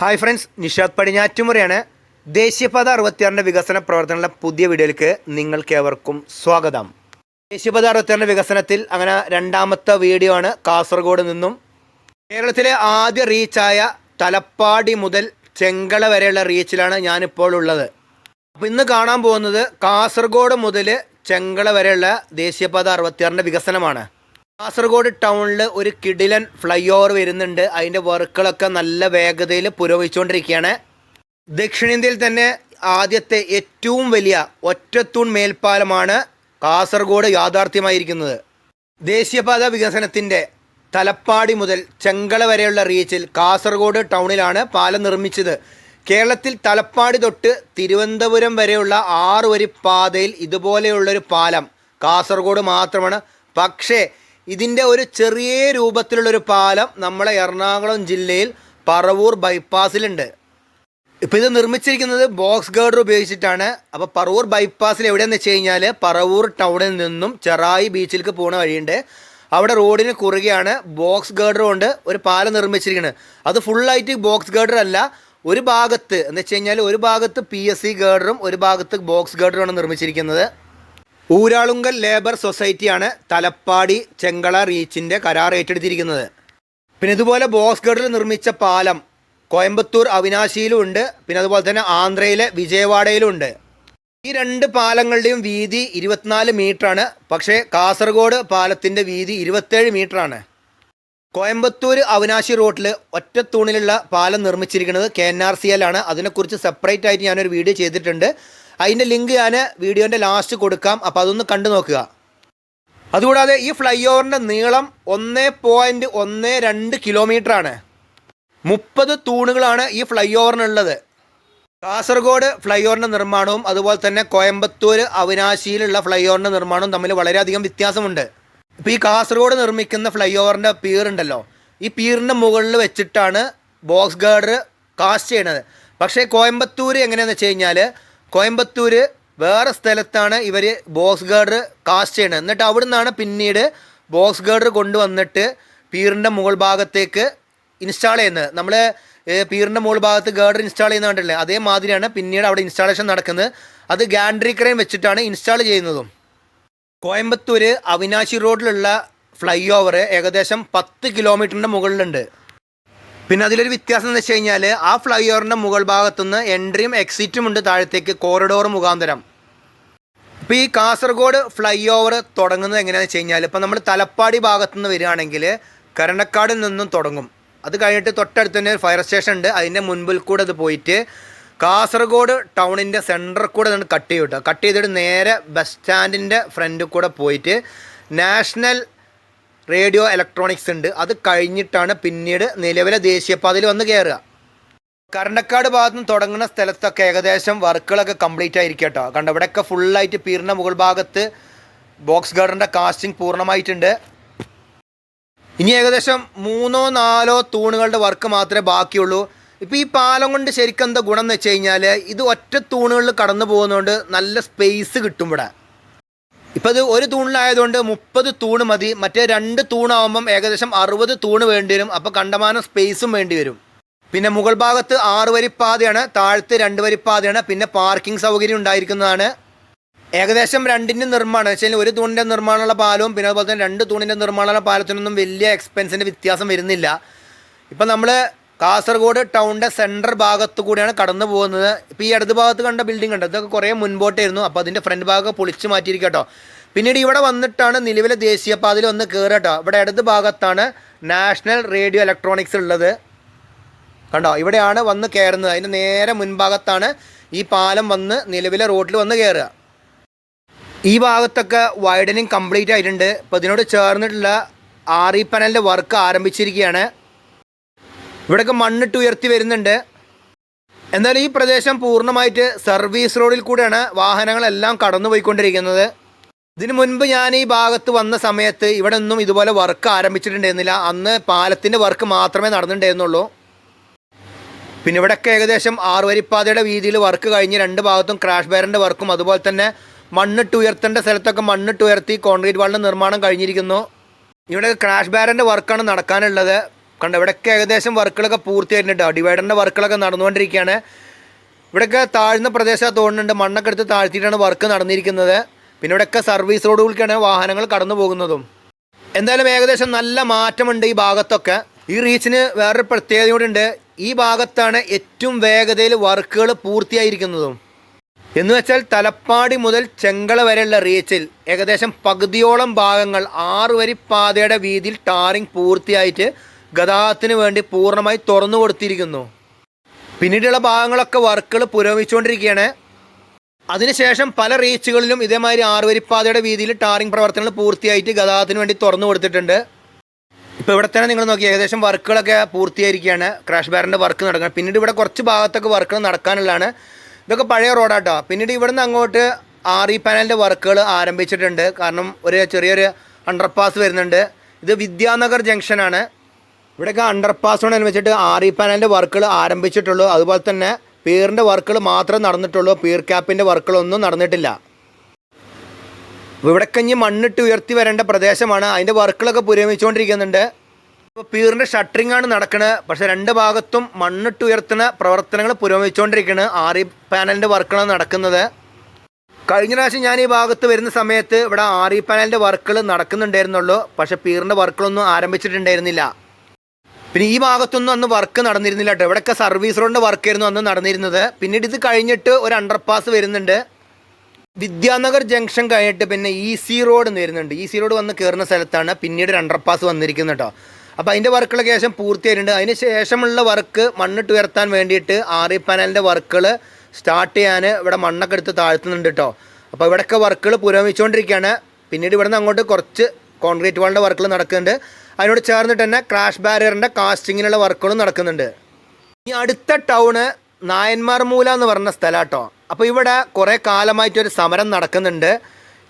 Hi friends Nishad പടിഞ്ഞാറ്റുമുറയാണ്. ദേശീയപാത അറുപത്തിയാറിന്റെ വികസന പ്രവർത്തനങ്ങളുടെ പുതിയ വീഡിയോയിലേക്ക് നിങ്ങൾക്ക് ഏവർക്കും സ്വാഗതം. ദേശീയപാത അറുപത്തിയാറിന്റെ വികസനത്തിൽ അങ്ങനെ രണ്ടാമത്തെ വീഡിയോ ആണ് കാസർഗോഡ് നിന്നും. കേരളത്തിലെ ആദ്യ റീച്ചായ തലപ്പാടി മുതൽ ചെങ്കള വരെയുള്ള റീച്ചിലാണ് ഞാനിപ്പോൾ ഉള്ളത്. അപ്പോൾ ഇന്ന് കാണാൻ പോകുന്നത് കാസർഗോഡ് മുതൽ ചെങ്കള വരെയുള്ള ദേശീയപാത അറുപത്തിയാറിന്റെ വികസനമാണ്. കാസർഗോഡ് ടൗണിൽ ഒരു കിടിലൻ ഫ്ലൈ ഓവർ വരുന്നുണ്ട്. അതിന്റെ വർക്കുകളൊക്കെ നല്ല വേഗതയിൽ പുരോഗമിച്ചുകൊണ്ടിരിക്കുകയാണ്. ദക്ഷിണേന്ത്യയിൽ തന്നെ ആദ്യത്തെ ഏറ്റവും വലിയ ഒറ്റത്തൂൺ മേൽപ്പാലമാണ് കാസർഗോഡ് യാഥാർത്ഥ്യമായിരിക്കുന്നത്. ദേശീയപാത വികസനത്തിന്റെ തലപ്പാടി മുതൽ ചെങ്കള വരെയുള്ള റീച്ചിൽ കാസർഗോഡ് ടൗണിലാണ് പാലം നിർമ്മിച്ചത്. കേരളത്തിൽ തലപ്പാടി തൊട്ട് തിരുവനന്തപുരം വരെയുള്ള ആറ് വരി പാതയിൽ ഇതുപോലെയുള്ളൊരു പാലം കാസർഗോഡ് മാത്രമാണ്. പക്ഷേ ഇതിന്റെ ഒരു ചെറിയ രൂപത്തിലുള്ളൊരു പാലം നമ്മളെ എറണാകുളം ജില്ലയിൽ പറവൂർ ബൈപ്പാസിലുണ്ട്. ഇപ്പോൾ ഇത് നിർമ്മിച്ചിരിക്കുന്നത് ബോക്സ് ഗേർഡർ ഉപയോഗിച്ചിട്ടാണ്. അപ്പോൾ പറവൂർ ബൈപ്പാസിൽ എവിടെയെന്ന് വെച്ച് കഴിഞ്ഞാൽ പറവൂർ ടൗണിൽ നിന്നും ചെറായി ബീച്ചിലേക്ക് പോകുന്ന വഴിയുണ്ട്. അവിടെ റോഡിന് കുറുകെയാണ് ബോക്സ് ഗേർഡർ കൊണ്ട് ഒരു പാലം നിർമ്മിച്ചിരിക്കുന്നത് അത് ഫുള്ളായിട്ട് ബോക്സ് ഗേർഡർ അല്ല ഒരു ഭാഗത്ത് എന്ന് വെച്ച് കഴിഞ്ഞാൽ ഒരു ഭാഗത്ത് പി എസ് സി ഗേർഡറും ഒരു ഭാഗത്ത് ബോക്സ് ഗേർഡറുമാണ് നിർമ്മിച്ചിരിക്കുന്നത്. ഊരാളുങ്കൽ ലേബർ സൊസൈറ്റിയാണ് തലപ്പാടി ചെങ്കള റീച്ചിന്റെ കരാർ ഏറ്റെടുത്തിരിക്കുന്നത്. പിന്നെ ഇതുപോലെ ബോസ്ഗഡിൽ നിർമ്മിച്ച പാലം കോയമ്പത്തൂർ അവിനാശിയിലും ഉണ്ട്. പിന്നെ അതുപോലെ തന്നെ ആന്ധ്രയിലെ വിജയവാഡയിലും ഉണ്ട്. ഈ രണ്ട് പാലങ്ങളുടെയും വീതി ഇരുപത്തിനാല് മീറ്ററാണ്. പക്ഷേ കാസർഗോഡ് പാലത്തിന്റെ വീതി ഇരുപത്തേഴ് മീറ്ററാണ്. കോയമ്പത്തൂർ അവിനാശി റോട്ടിൽ ഒറ്റ തൂണിലുള്ള പാലം നിർമ്മിച്ചിരിക്കുന്നത് K N R C L ആണ്. അതിനെക്കുറിച്ച് സെപ്പറേറ്റ് ആയിട്ട് ഞാനൊരു വീഡിയോ ചെയ്തിട്ടുണ്ട്. അതിന്റെ ലിങ്ക് ഞാൻ വീഡിയോന്റെ ലാസ്റ്റ് കൊടുക്കാം. അപ്പോൾ അതൊന്ന് കണ്ടു നോക്കുക. അതുകൂടാതെ ഈ ഫ്ലൈ ഓവറിന്റെ നീളം ഒന്ന് പോയിന്റ് ഒന്ന് രണ്ട് കിലോമീറ്ററാണ് മുപ്പത് തൂണുകളാണ് ഈ ഫ്ലൈ ഓവറിനുള്ളത് കാസർഗോഡ് ഫ്ലൈ ഓവറിന്റെ നിർമ്മാണവും അതുപോലെ തന്നെ കോയമ്പത്തൂർ അവിനാശിയിലുള്ള ഫ്ലൈ ഓവറിന്റെ നിർമ്മാണവും തമ്മിൽ വളരെയധികം വ്യത്യാസമുണ്ട്. ഇപ്പോൾ ഈ കാസർഗോഡ് നിർമ്മിക്കുന്ന ഫ്ലൈ ഓവറിന്റെ പീറുണ്ടല്ലോ ഈ പീറിന്റെ മുകളിൽ വെച്ചിട്ടാണ് ബോക്സ് ഗാർഡർ കാസ്റ്റ് ചെയ്യണത്. പക്ഷേ കോയമ്പത്തൂർ എങ്ങനെയാണെന്ന് വെച്ച് കഴിഞ്ഞാൽ കോയമ്പത്തൂർ വേറെ സ്ഥലത്താണ് ഇവർ ബോക്സ് ഗാർഡർ കാസ്റ്റ് ചെയ്യണത് എന്നിട്ട് അവിടെ നിന്നാണ് പിന്നീട് ബോക്സ് ഗാർഡർ കൊണ്ടുവന്നിട്ട് പീറിന്റെ മുകൾ ഭാഗത്തേക്ക് ഇൻസ്റ്റാൾ ചെയ്യുന്നത്. നമ്മൾ പീറിന്റെ മുകൾ ഭാഗത്ത് ഗാർഡർ ഇൻസ്റ്റാൾ ചെയ്യുന്ന അതേമാതിരിയാണ് പിന്നീട് അവിടെ ഇൻസ്റ്റാളേഷൻ നടക്കുന്നത്. അത് ഗാൻഡ്രി ക്രെയിൻ വെച്ചിട്ടാണ് ഇൻസ്റ്റാൾ ചെയ്യുന്നതും. കോയമ്പത്തൂർ അവിനാശി റോഡിലുള്ള ഫ്ലൈ ഓവർ ഏകദേശം പത്ത് കിലോമീറ്ററിന്റെ മുകളിലുണ്ട്. പിന്നെ അതിലൊരു വ്യത്യാസം എന്ന് വെച്ച് കഴിഞ്ഞാൽ ആ ഫ്ലൈ ഓവറിന്റെ മുകൾ ഭാഗത്തുനിന്ന് എൻട്രിയും എക്സിറ്റും ഉണ്ട് താഴത്തേക്ക് കോറിഡോർ മുഖാന്തരം. ഇപ്പോൾ ഈ കാസർഗോഡ് ഫ്ലൈ ഓവർ തുടങ്ങുന്നത് എങ്ങനെയാണെന്ന് വെച്ച് കഴിഞ്ഞാൽ ഇപ്പോൾ നമ്മൾ തലപ്പാടി ഭാഗത്തുനിന്ന് വരികയാണെങ്കിൽ കരണക്കാടിൽ നിന്നും തുടങ്ങും. അത് കഴിഞ്ഞിട്ട് തൊട്ടടുത്ത് തന്നെ ഒരു ഫയർ സ്റ്റേഷൻ ഉണ്ട്. അതിന്റെ മുൻപിൽ കൂടെ അത് പോയിട്ട് കാസർഗോഡ് ടൗണിന്റെ സെന്ററിൽ കൂടെ കട്ട് ചെയ്യും കട്ട്. ചെയ്തിട്ട് നേരെ ബസ് സ്റ്റാൻഡിന്റെ ഫ്രണ്ടിൽ കൂടെ പോയിട്ട് നാഷണൽ റേഡിയോ ഇലക്ട്രോണിക്സ് ഉണ്ട്. അത് കഴിഞ്ഞിട്ടാണ് പിന്നീട് നിലവിലെ ദേശീയപാതയിൽ വന്ന് കയറുക കർണക്കാട് ഭാഗത്ത് നിന്ന് തുടങ്ങുന്ന സ്ഥലത്തൊക്കെ ഏകദേശം വർക്കുകളൊക്കെ കംപ്ലീറ്റ് ആയിരിക്കും കേട്ടോ. കണ്ട ഇവിടെയൊക്കെ ഫുള്ളായിട്ട് പീറിന്റെ മുകൾ ഭാഗത്ത് ബോക്സ് ഗാർഡറിന്റെ കാസ്റ്റിംഗ് പൂർണമായിട്ടുണ്ട്. ഇനി ഏകദേശം മൂന്നോ നാലോ തൂണുകളുടെ വർക്ക് മാത്രമേ ബാക്കിയുള്ളൂ. ഇപ്പോൾ ഈ പാലം കൊണ്ട് ശരിക്കും എന്താ ഗുണം എന്ന് വെച്ച് കഴിഞ്ഞാൽ ഇത് ഒറ്റ തൂണുകളിൽ കടന്നു പോകുന്നതുകൊണ്ട് നല്ല സ്പേസ് കിട്ടും ഇവിടെ. ഇപ്പം ഇത് ഒരു തൂണിലായതുകൊണ്ട് മുപ്പത് തൂണ് മതി. മറ്റേ രണ്ട് തൂണാവുമ്പം ഏകദേശം അറുപത് തൂണ് വേണ്ടി വരും. അപ്പോൾ കണ്ടമാനം സ്പേസും വേണ്ടി വരും. പിന്നെ മുകൾ ഭാഗത്ത് ആറ് വരിപ്പാതയാണ് താഴത്ത് രണ്ട് വരിപ്പാതയാണ് പിന്നെ പാർക്കിംഗ് സൗകര്യം ഉണ്ടായിരിക്കുന്നതാണ്. ഏകദേശം രണ്ടിന്റെ നിർമ്മാണം വെച്ചാൽ ഒരു തൂണിന്റെ നിർമ്മാണമുള്ള പാലവും പിന്നെ അതുപോലെ തന്നെ രണ്ട് തൂണിന്റെ നിർമ്മാണമുള്ള പാലത്തിനൊന്നും വലിയ എക്സ്പെൻസിന്റെ വ്യത്യാസം വരുന്നില്ല. ഇപ്പം നമ്മൾ കാസർഗോഡ് ടൗണിന്റെ സെന്റർ ഭാഗത്തു കൂടിയാണ് കടന്നു പോകുന്നത്. ഇപ്പോൾ ഈ ഇടത് ഭാഗത്ത് കണ്ട ബിൽഡിംഗ് ഉണ്ട് ഇതൊക്കെ കുറേ മുൻപോട്ടായിരുന്നു. അപ്പോൾ അതിന്റെ ഫ്രണ്ട് ഭാഗം പൊളിച്ച് മാറ്റിയിരിക്കട്ടോ കേട്ടോ. പിന്നീട് ഇവിടെ വന്നിട്ടാണ് നിലവിലെ ദേശീയപാതയിൽ വന്ന് കയറുക ഇവിടെ ഇടത് ഭാഗത്താണ് നാഷണൽ റേഡിയോ ഇലക്ട്രോണിക്സ് ഉള്ളത്. കണ്ടോ? ഇവിടെയാണ് വന്ന് കയറുന്നത്. അതിന്റെ നേരെ മുൻഭാഗത്താണ് ഈ പാലം വന്ന് നിലവിലെ റോഡിൽ വന്ന് കയറുക. ഈ ഭാഗത്തൊക്കെ വൈഡനിങ് കംപ്ലീറ്റ് ആയിട്ടുണ്ട്. ഇപ്പോൾ ഇതിനോട് ചേർന്നിട്ടുള്ള ആർ ഇ പനലിന്റെ വർക്ക് ആരംഭിച്ചിരിക്കുകയാണ്. ഇവിടെയൊക്കെ മണ്ണിട്ട് ഉയർത്തി വരുന്നുണ്ട്. എന്നാൽ ഈ പ്രദേശം പൂർണമായിട്ട് സർവീസ് റോഡിൽ കൂടെയാണ് വാഹനങ്ങളെല്ലാം കടന്നു പോയിക്കൊണ്ടിരിക്കുന്നത് ഇതിനു മുൻപ് ഞാൻ ഈ ഭാഗത്ത് വന്ന സമയത്ത് ഇവിടെ ഒന്നും ഇതുപോലെ വർക്ക് ആരംഭിച്ചിട്ടുണ്ടായിരുന്നില്ല. അന്ന് പാലത്തിന്റെ വർക്ക് മാത്രമേ നടന്നിട്ടുണ്ടായിരുന്നുള്ളൂ. പിന്നെ ഇവിടെയൊക്കെ ഏകദേശം ആറുവരിപ്പാതയുടെ വീതിയിൽ വർക്ക് കഴിഞ്ഞ് രണ്ട് ഭാഗത്തും ക്രാഷ് ബാരിന്റെ വർക്കും അതുപോലെ തന്നെ മണ്ണിട്ട് ഉയർത്തേണ്ട സ്ഥലത്തൊക്കെ മണ്ണിട്ട് ഉയർത്തി കോൺക്രീറ്റ് വാളിന്റെ നിർമ്മാണം കഴിഞ്ഞിരിക്കുന്നു. ഇവിടെ ക്രാഷ് ബാരന്റെ വർക്കാണ് നടക്കാനുള്ളത്. കണ്ടോ ഇവിടെയൊക്കെ ഏകദേശം വർക്കുകളൊക്കെ പൂർത്തിയായിട്ടുണ്ട്. ഡിവൈഡറിന്റെ വർക്കുകളൊക്കെ നടന്നുകൊണ്ടിരിക്കുകയാണ്. ഇവിടെയൊക്കെ താഴ്ന്ന പ്രദേശത്ത് തോന്നുന്നുണ്ട് മണ്ണൊക്കെ എടുത്ത് താഴ്ത്തിയിട്ടാണ് വർക്ക് നടന്നിരിക്കുന്നത്. പിന്നെ ഇവിടെയൊക്കെ സർവീസ് റോഡുകൾക്കാണ് വാഹനങ്ങൾ കടന്നു പോകുന്നതും. എന്തായാലും ഏകദേശം നല്ല മാറ്റമുണ്ട് ഈ ഭാഗത്തൊക്കെ. ഈ റീച്ചിന് വേറൊരു പ്രത്യേകത ഉണ്ട് ഈ ഭാഗത്താണ് ഏറ്റവും വേഗതയിൽ വർക്കുകൾ പൂർത്തിയായിരിക്കുന്നതും. എന്ന് വെച്ചാൽ തലപ്പാടി മുതൽ ചെങ്കള വരെയുള്ള റീച്ചിൽ ഏകദേശം പകുതിയോളം ഭാഗങ്ങൾ ആറ് വരി പാതയുടെ വീതിയിൽ ടാറിംഗ് പൂർത്തിയായിട്ട് ഗതാഗതത്തിന് വേണ്ടി പൂർണമായി തുറന്നു കൊടുത്തിരിക്കുന്നു. പിന്നീടുള്ള ഭാഗങ്ങളൊക്കെ വർക്കുകൾ പുരോഗമിച്ചുകൊണ്ടിരിക്കുകയാണ്. അതിനുശേഷം പല റീച്ചുകളിലും ഇതേമാതിരി ആറുവരിപ്പാതയുടെ വീതിയിൽ ടാറിംഗ് പ്രവർത്തനങ്ങൾ പൂർത്തിയായിട്ട് ഗതാഗതത്തിന് വേണ്ടി തുറന്നു കൊടുത്തിട്ടുണ്ട്. ഇപ്പോൾ ഇവിടെ തന്നെ നിങ്ങൾ നോക്കി ഏകദേശം വർക്കുകളൊക്കെ പൂർത്തിയായിരിക്കുകയാണ്. ക്രാഷ് ബാറിന്റെ വർക്ക് നടക്കുന്നത് പിന്നീട് ഇവിടെ കുറച്ച് ഭാഗത്തൊക്കെ വർക്കുകൾ നടക്കാനുള്ളതാണ്. ഇതൊക്കെ പഴയ റോഡാട്ടോ. പിന്നീട് ഇവിടുന്ന് അങ്ങോട്ട് ആർ ഇ പാനലിന്റെ വർക്കുകൾ ആരംഭിച്ചിട്ടുണ്ട്. കാരണം ഒരു ചെറിയൊരു അണ്ടർപാസ് വരുന്നുണ്ട്. ഇത് വിദ്യാനഗർ ജംഗ്ഷനാണ്. ഇവിടെയൊക്കെ അണ്ടർപാസോടനുബന്ധിച്ചിട്ട് ആർ ഇ പാനലിന്റെ വർക്കുകൾ ആരംഭിച്ചിട്ടുള്ളൂ. അതുപോലെ തന്നെ പീറിന്റെ വർക്കുകൾ മാത്രമേ നടന്നിട്ടുള്ളൂ. പീർ ക്യാപ്പിന്റെ വർക്കുകളൊന്നും നടന്നിട്ടില്ല. ഇവിടെ ഇനി മണ്ണിട്ട് ഉയർത്തി വരേണ്ട പ്രദേശമാണ്. അതിന്റെ വർക്കുകളൊക്കെ പുരോഗമിച്ചുകൊണ്ടിരിക്കുന്നുണ്ട്. ഇപ്പോൾ പീറിന്റെ ഷട്ടറിംഗ് ആണ് നടക്കുന്നത് പക്ഷേ രണ്ട് ഭാഗത്തും മണ്ണിട്ട് ഉയർത്തുന്ന പ്രവർത്തനങ്ങൾ പുരോഗമിച്ചുകൊണ്ടിരിക്കുകയാണ് ആർ ഇ പാനലിന്റെ വർക്കുകളാണ് നടക്കുന്നത്. കഴിഞ്ഞ പ്രാവശ്യം ഞാൻ ഈ ഭാഗത്ത് വരുന്ന സമയത്ത് ഇവിടെ ആർ ഇ പാനലിന്റെ വർക്കുകൾ നടക്കുന്നുണ്ടായിരുന്നുള്ളൂ. പക്ഷേ പീറിന്റെ വർക്കുകളൊന്നും ആരംഭിച്ചിട്ടുണ്ടായിരുന്നില്ല. പിന്നെ ഈ ഭാഗത്തൊന്നും അന്ന് വർക്ക് നടന്നിരുന്നില്ല കേട്ടോ ഇവിടെയൊക്കെ സർവീസ് റോഡിന്റെ വർക്കായിരുന്നു അന്ന് നടന്നിരുന്നത്. പിന്നീട് ഇത് കഴിഞ്ഞിട്ട് ഒരു അണ്ടർപാസ് വരുന്നുണ്ട്. വിദ്യാനഗർ ജംഗ്ഷൻ കഴിഞ്ഞിട്ട് പിന്നെ ഇ സി റോഡ് എന്ന് വരുന്നുണ്ട്. ഇ സി റോഡ് വന്ന് കയറുന്ന സ്ഥലത്താണ് പിന്നീട് ഒരു അണ്ടർപാസ് വന്നിരിക്കുന്നത് കേട്ടോ അപ്പോൾ അതിന്റെ വർക്കുകളൊക്കെ ശേഷം പൂർത്തിയായിട്ടുണ്ട്. അതിന് ശേഷമുള്ള വർക്ക് മണ്ണിട്ട് ഉയർത്താൻ വേണ്ടിയിട്ട് ഇ പാനലിന്റെ വർക്കുകൾ സ്റ്റാർട്ട് ചെയ്യാൻ ഇവിടെ മണ്ണൊക്കെ എടുത്ത് താഴ്ത്തുന്നുണ്ട് കേട്ടോ അപ്പോൾ ഇവിടെയൊക്കെ വർക്കുകൾ പുരോഗമിച്ചുകൊണ്ടിരിക്കുകയാണ്. പിന്നീട് ഇവിടുന്ന് അങ്ങോട്ട് കുറച്ച് കോൺക്രീറ്റ് വാളിന്റെ വർക്കുകൾ നടക്കുന്നുണ്ട്. അതിനോട് ചേർന്നിട്ട് തന്നെ ക്രാഷ് ബാരിയറിന്റെ കാസ്റ്റിങ്ങിനുള്ള വർക്കുകളും നടക്കുന്നുണ്ട്. ഈ അടുത്ത ടൗണ് നായന്മാർ മൂല എന്ന് പറഞ്ഞ സ്ഥലം കേട്ടോ അപ്പോൾ ഇവിടെ കുറേ കാലമായിട്ട് ഒരു സമരം നടക്കുന്നുണ്ട്.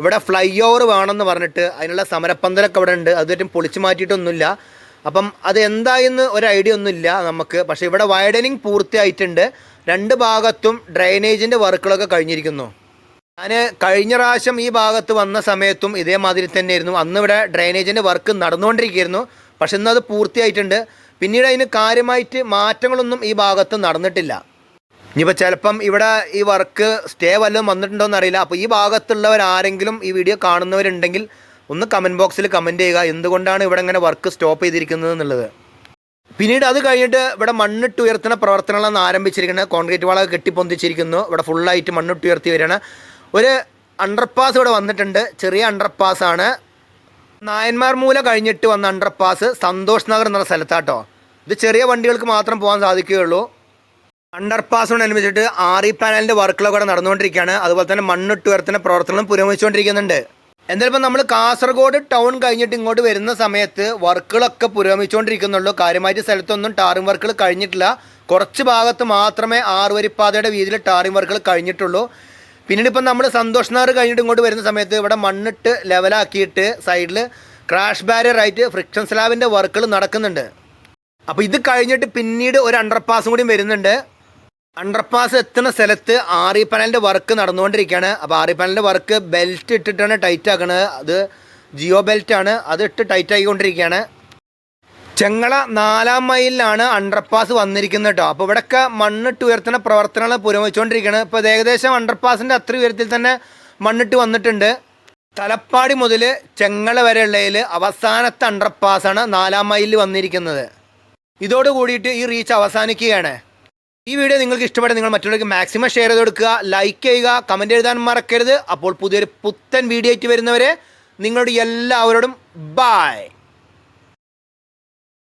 ഇവിടെ ഫ്ലൈ ഓവർ വേണമെന്ന് പറഞ്ഞിട്ട് അതിനുള്ള സമരപ്പന്തലൊക്കെ ഇവിടെ ഉണ്ട്. അതുമായിട്ടും പൊളിച്ചു മാറ്റിയിട്ടൊന്നുമില്ല. അപ്പം അത് എന്തായെന്ന് ഒരു ഐഡിയ ഒന്നുമില്ല നമുക്ക്. പക്ഷേ ഇവിടെ വൈഡനിങ് പൂർത്തിയായിട്ടുണ്ട്. രണ്ട് ഭാഗത്തും ഡ്രൈനേജിന്റെ വർക്കുകളൊക്കെ കഴിഞ്ഞിരിക്കുന്നു. ഞാൻ കഴിഞ്ഞ പ്രാവശ്യം ഈ ഭാഗത്ത് വന്ന സമയത്തും ഇതേമാതിരി തന്നെയായിരുന്നു. അന്ന് ഇവിടെ ഡ്രൈനേജിന്റെ വർക്ക് നടന്നുകൊണ്ടിരിക്കുകയായിരുന്നു. പക്ഷെ ഇന്ന് അത് പൂർത്തിയായിട്ടുണ്ട്. പിന്നീട് അതിന് കാര്യമായിട്ട് മാറ്റങ്ങളൊന്നും ഈ ഭാഗത്ത് നടന്നിട്ടില്ല. ഇനിയിപ്പോൾ ചിലപ്പം ഇവിടെ ഈ വർക്ക് സ്റ്റേ വല്ലതും വന്നിട്ടുണ്ടോ എന്നറിയില്ല അപ്പോൾ ഈ ഭാഗത്തുള്ളവർ ആരെങ്കിലും ഈ വീഡിയോ കാണുന്നവരുണ്ടെങ്കിൽ ഒന്ന് കമന്റ് ബോക്സിൽ കമന്റ് ചെയ്യുക. എന്തുകൊണ്ടാണ് ഇവിടെ ഇങ്ങനെ വർക്ക് സ്റ്റോപ്പ് ചെയ്തിരിക്കുന്നത് എന്നുള്ളത്. പിന്നീട് അത് കഴിഞ്ഞിട്ട് ഇവിടെ മണ്ണിട്ട് ഉയർത്തുന്ന പ്രവർത്തനങ്ങളാണ് ആരംഭിച്ചിരിക്കുന്നത്. കോൺക്രീറ്റ് വളകൾ കെട്ടിപ്പൊന്തിച്ചിരിക്കുന്നു. ഇവിടെ ഫുള്ളായിട്ട് മണ്ണിട്ട് ഉയർത്തി വരികയാണ്. ഒരു അണ്ടർപാസ് ഇവിടെ വന്നിട്ടുണ്ട്. ചെറിയ അണ്ടർപാസ് ആണ്. നായന്മാർ മൂല കഴിഞ്ഞിട്ട് വന്ന അണ്ടർപാസ് സന്തോഷ് നഗർ എന്ന സ്ഥലത്താട്ടോ. ഇത് ചെറിയ വണ്ടികൾക്ക് മാത്രം പോകാൻ സാധിക്കുകയുള്ളൂ. അണ്ടർപാസിനോടനുബന്ധിച്ചിട്ട് ഇ പാനലിന്റെ വർക്കുകളൊക്കെ ഇവിടെ നടന്നുകൊണ്ടിരിക്കുകയാണ്. അതുപോലെ തന്നെ മണ്ണിട്ട് ഉയർത്തുന്ന പ്രവർത്തനം പുരോഗമിച്ചുകൊണ്ടിരിക്കുന്നുണ്ട്. എന്തായാലും നമ്മൾ കാസർഗോഡ് ടൗൺ കഴിഞ്ഞിട്ട് ഇങ്ങോട്ട് വരുന്ന സമയത്ത് വർക്കുകളൊക്കെ പുരോഗമിച്ചുകൊണ്ടിരിക്കുന്നുള്ളൂ. കാര്യമായിട്ട് സ്ഥലത്തൊന്നും ടാറിംഗ് വർക്കുകൾ കഴിഞ്ഞിട്ടില്ല. കുറച്ച് ഭാഗത്ത് മാത്രമേ ആറുവരിപ്പാതയുടെ വീതിയിൽ ടാറിംഗ് വർക്കുകൾ കഴിഞ്ഞിട്ടുള്ളൂ. പിന്നീട് ഇപ്പം നമ്മൾ സന്തോഷ് നഗർ കഴിഞ്ഞിട്ട് ഇങ്ങോട്ട് വരുന്ന സമയത്ത് ഇവിടെ മണ്ണിട്ട് ലെവലാക്കിയിട്ട് സൈഡിൽ ക്രാഷ് ബാരിയർ ആയിട്ട് ഫ്രിക്ഷൻ സ്ലാബിന്റെ വർക്കുകൾ നടക്കുന്നുണ്ട്. അപ്പോൾ ഇത് കഴിഞ്ഞിട്ട് പിന്നീട് ഒരു അണ്ടർപാസും കൂടി വരുന്നുണ്ട്. അണ്ടർപാസ് എത്തുന്ന സ്ഥലത്ത് ഇ പാനലിന്റെ വർക്ക് നടന്നുകൊണ്ടിരിക്കുകയാണ്. അപ്പോൾ ഇ പാനലിന്റെ വർക്ക് ബെൽറ്റ് ഇട്ടിട്ടാണ് ടൈറ്റ് ആക്കുന്നത് അത് ജിയോ ബെൽറ്റാണ് അത് ഇട്ട് ടൈറ്റ് ആക്കിക്കൊണ്ടിരിക്കുകയാണ് ചെങ്ങള നാലാം മൈലിലാണ് അണ്ടർപാസ് വന്നിരിക്കുന്നത് കേട്ടോ അപ്പോൾ ഇവിടെയൊക്കെ മണ്ണിട്ട് ഉയർത്തുന്ന പ്രവർത്തനങ്ങൾ പുരോഗമിച്ചുകൊണ്ടിരിക്കുകയാണ്. ഇപ്പോൾ ഇത് ഏകദേശം അണ്ടർപാസിന്റെ അത്ര ഉയരത്തിൽ തന്നെ മണ്ണിട്ട് വന്നിട്ടുണ്ട്. തലപ്പാടി മുതൽ ചെങ്ങള വരെയുള്ളതിൽ അവസാനത്തെ അണ്ടർപാസാണ് നാലാം മൈലിൽ വന്നിരിക്കുന്നത്. ഇതോട് കൂടിയിട്ട് ഈ റീച്ച് അവസാനിക്കുകയാണ്. ഈ വീഡിയോ നിങ്ങൾക്ക് ഇഷ്ടപ്പെട്ട നിങ്ങൾ മറ്റുള്ളവർക്ക് മാക്സിമം ഷെയർ ചെയ്ത് കൊടുക്കുക ലൈക്ക് ചെയ്യുക കമന്റ് എഴുതാൻ മറക്കരുത്. അപ്പോൾ പുതിയൊരു പുത്തൻ വീഡിയോ ആയിട്ട് വരുന്നവരെ നിങ്ങളുടെ എല്ലാവരോടും ബായ്